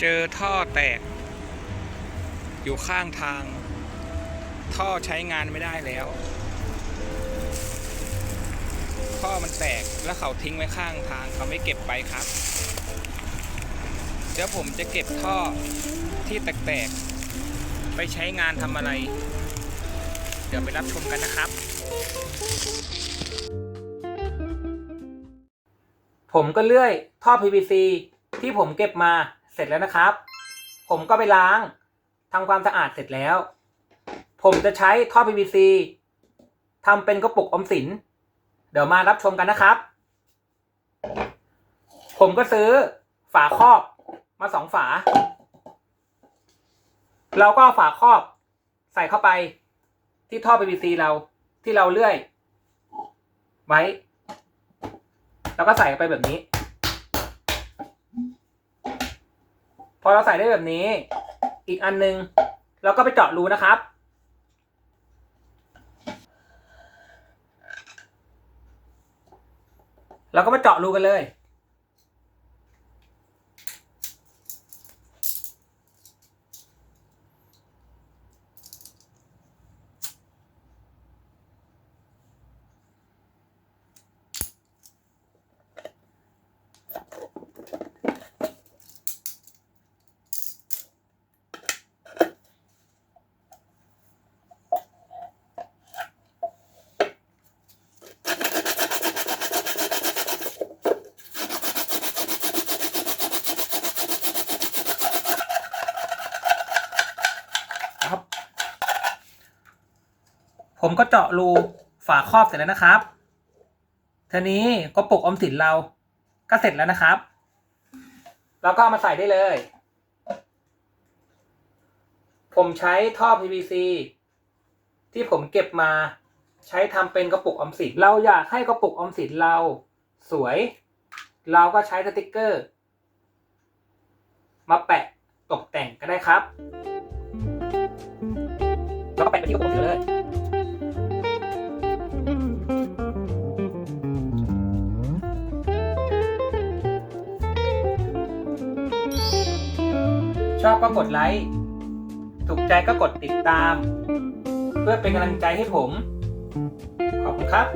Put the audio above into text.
เจอท่อแตก อยู่ข้างทาง ท่อใช้งานไม่ได้แล้ว ท่อมันแตกแล้วเขาทิ้งไว้ข้างทางเขาไม่เก็บไปครับเดี๋ยวผมจะเก็บท่อที่แตกๆไปใช้งานทำอะไร เดี๋ยวไปรับชมกันนะครับ ผมก็เลื่อยท่อ PVC ที่ผมเก็บมา เสร็จแล้วนะครับ ผมก็ไปล้างทำความสะอาดเสร็จแล้ว ผมจะใช้ท่อ PVC ทำเป็นกระปุกอมสิน เดี๋ยวมารับชมกันนะครับ ผมก็ซื้อฝาครอบมาสองฝา เราก็ฝาครอบใส่เข้าไปที่ท่อ PVC เราที่เราเลื่อย ไว้ แล้วก็ใส่ไปแบบนี้ พอเราใส่ได้แบบนี้ อีกอันนึงเราก็ไปเจาะรูนะครับ เราก็มาเจาะรูกันเลย ผมก็เจาะรูฝาครอบเสร็จแล้วนะครับทีนี้ก็ปลุกอมสินเราก็เสร็จแล้วนะครับ แล้วก็เอามาใส่ได้เลย ผมใช้ท่อ PVC ที่ผมเก็บมาใช้ทำเป็นกระปุกออมสิน เราอยากให้กระปุกออมสินเราสวย เราก็ใช้สติกเกอร์ มาแปะตกแต่งก็ได้ครับ แล้วก็แปะไปที่กระปุกออมสินเลย ชอบก็กดไลค์ ถูกใจก็กดติดตาม เพื่อเป็นกำลังใจให้ผม ขอบคุณครับ